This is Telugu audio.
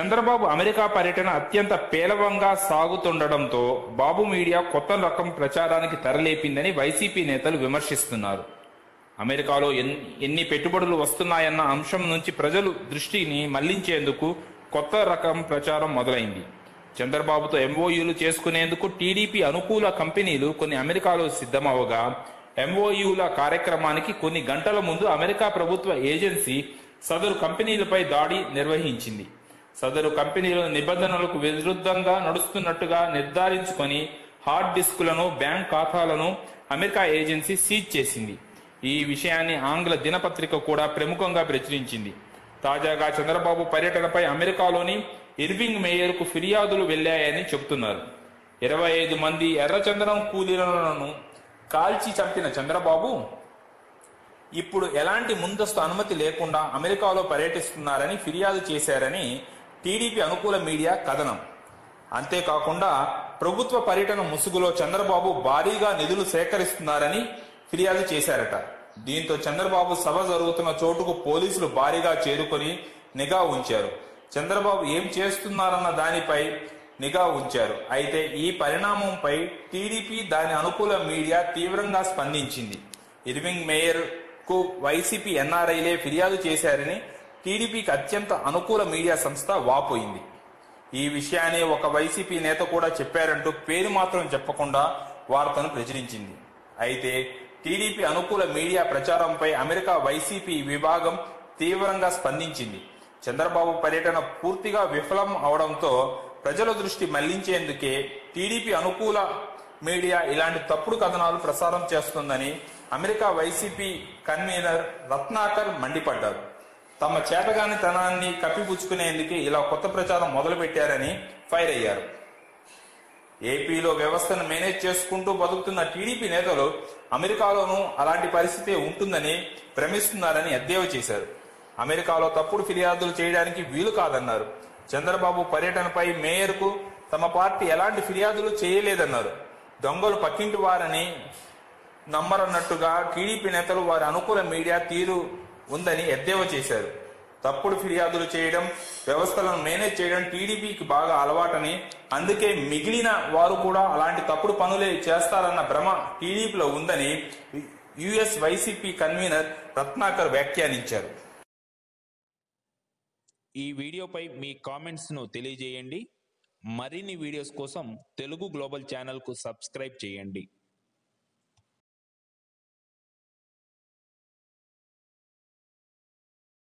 చంద్రబాబు అమెరికా పర్యటన అత్యంత పేలవంగా సాగుతుండటంతో బాబు మీడియా కొత్త రకం ప్రచారానికి తెరలేపిందని వైసీపీ నేతలు విమర్శిస్తున్నారు. అమెరికాలో ఎన్- ఎన్ని పెట్టుబడులు వస్తున్నాయన్న అంశం నుంచి ప్రజలు దృష్టిని మళ్ళించేందుకు కొత్త రకం ప్రచారం మొదలైంది. చంద్రబాబుతో ఎంఓయూలు చేసుకునేందుకు టీడీపీ అనుకూల కంపెనీలు కొన్ని అమెరికాలో సిద్ధమవగా ఎంఓయూల కార్యక్రమానికి కొన్ని గంటల ముందు అమెరికా ప్రభుత్వ ఏజెన్సీ సదరు కంపెనీలపై దాడి నిర్వహించింది. సదరు కంపెనీల నిబంధనలకు విరుద్ధంగా నడుస్తున్నట్టుగా నిర్ధారించుకొని హార్డ్ డిస్కులను బ్యాంక్ ఖాతాలను అమెరికా ఏజెన్సీ సీజ్ చేసింది. ఈ విషయాన్ని ఆంగ్ల దినపత్రిక కూడా ప్రముఖంగా ప్రచురించింది. తాజాగా చంద్రబాబు పర్యటనపై అమెరికాలోని ఇర్వింగ్ మేయర్కు ఫిర్యాదులు వెళ్ళాయని చెబుతున్నారు. ఇరవై ఐదు మంది ఎర్రచందనం కూలీలను కాల్చి చంపిన చంద్రబాబు ఇప్పుడు ఎలాంటి ముందస్తు అనుమతి లేకుండా అమెరికాలో పర్యటిస్తున్నారని ఫిర్యాదు చేశారని టీడీపీ అనుకూల మీడియా కథనం. అంతేకాకుండా ప్రభుత్వ పర్యటన ముసుగులో చంద్రబాబు భారీగా నిధులు సేకరిస్తున్నారని ఫిర్యాదు చేశారట. దీంతో చంద్రబాబు సభ జరుగుతున్న చోటుకు పోలీసులు భారీగా చేరుకొని నిఘా ఉంచారు. చంద్రబాబు ఏం చేస్తున్నారన్న దానిపై నిఘా ఉంచారు. అయితే ఈ పరిణామంపై టీడీపీ దాని అనుకూల మీడియా తీవ్రంగా స్పందించింది. ఇర్వింగ్ మేయర్కు వైసీపీ ఎన్ఆర్ఐలే ఫిర్యాదు చేశారని టీడీపీకి అత్యంత అనుకూల మీడియా సంస్థ వాపోయింది ఈ విషయాన్ని ఒక వైసీపీ నేత కూడా చెప్పారంటూ పేరు మాత్రం చెప్పకుండా వార్తను ప్రచురించింది. అయితే టీడీపీ అనుకూల మీడియా ప్రచారంపై అమెరికా వైసీపీ విభాగం తీవ్రంగా స్పందించింది. చంద్రబాబు పర్యటన పూర్తిగా విఫలం అవడంతో ప్రజల దృష్టి మళ్ళించేందుకే టీడీపీ అనుకూల మీడియా ఇలాంటి తప్పుడు కథనాలు ప్రసారం చేస్తుందని అమెరికా వైసీపీ కన్వీనర్ రత్నాకర్ మండిపడ్డారు. తమ చేతగానితనాన్ని కప్పిపుచ్చుకునేందుకే ఇలా కొత్త ప్రచారం మొదలుపెట్టారని ఫైర్ అయ్యారు. ఏపీలో వ్యవస్థను మేనేజ్ చేసుకుంటూ బతుకుతున్న టీడీపీ నేతలు అమెరికాలోనూ అలాంటి పరిస్థితి ఉంటుందని భ్రమిస్తున్నారని ఎద్దేవా చేశారు. అమెరికాలో తప్పుడు ఫిర్యాదులు చేయడానికి వీలు కాదన్నారు. చంద్రబాబు పర్యటనపై మేయర్కు తమ పార్టీ ఎలాంటి ఫిర్యాదులు చేయలేదన్నారు. దొంగలు పక్కింటి వారని నమ్మరన్నట్టుగా టీడీపీ నేతలు వారి అనుకూల మీడియా తీరు ఉందని ఎద్దేవా చేశారు. తప్పుడు ఫిర్యాదులు చేయడం వ్యవస్థలను మేనేజ్ చేయడం టీడీపీకి బాగా అలవాటని అందుకే మిగిలిన వారు కూడా అలాంటి తప్పుడు పనులే చేస్తారన్న భ్రమ టీడీపీలో ఉందని యుఎస్ వైసీపీ కన్వీనర్ రత్నాకర్ వ్యాఖ్యానించారు. ఈ వీడియోపై మీ కామెంట్స్ను తెలియజేయండి. మరిన్ని వీడియోస్ కోసం తెలుగు గ్లోబల్ ఛానల్కు సబ్స్క్రైబ్ చేయండి.